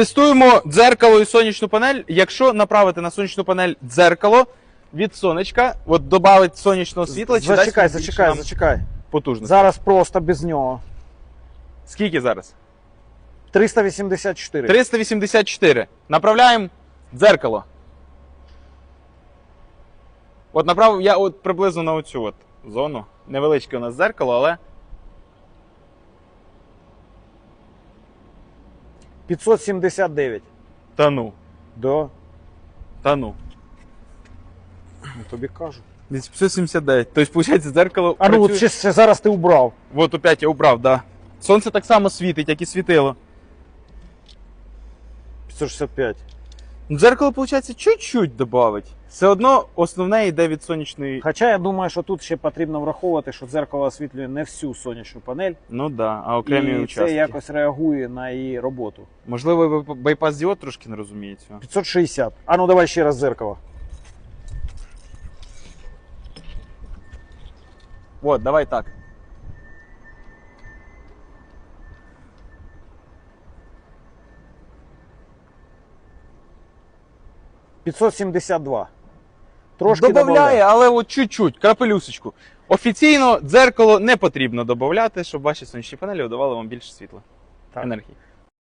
Тестуємо дзеркало і сонячну панель. Якщо направити на сонячну панель дзеркало від сонечка, от додавить сонячного світла, чи Зачекай, дасть він більше зачекай, нам зачекай. потужності. Зараз просто без нього. Скільки зараз? 384. 384. Направляємо дзеркало. От направив я от приблизно на оцю от зону. Невеличке у нас дзеркало, але 579. та ну. Да. Та ну. Ну, тобі кажу. Десь 579. Тобто, виходить, зеркало. А ну, працює- от ще, ще зараз ти убрав. Вот опять я убрав, да. Сонце так само світить, як і світило. 565. Ну, Дзеркало, виходить, чуть-чуть додавить. Все одно основне йде від сонячної. Хоча я думаю, що тут ще потрібно враховувати, що дзеркало освітлює не всю сонячну панель, Ну да, а окремі і участки. це якось реагує на її роботу. Можливо, бай- байпас діод трошки не розуміє цього. 560. А ну давай ще раз дзеркало. От, давай так. – 572. Трошки Добавляє, добавляє. але от чуть-чуть, крапелюсочку. Офіційно дзеркало не потрібно додати, щоб ваші сонячні панелі видавали вам більше світла. Так. Енергії.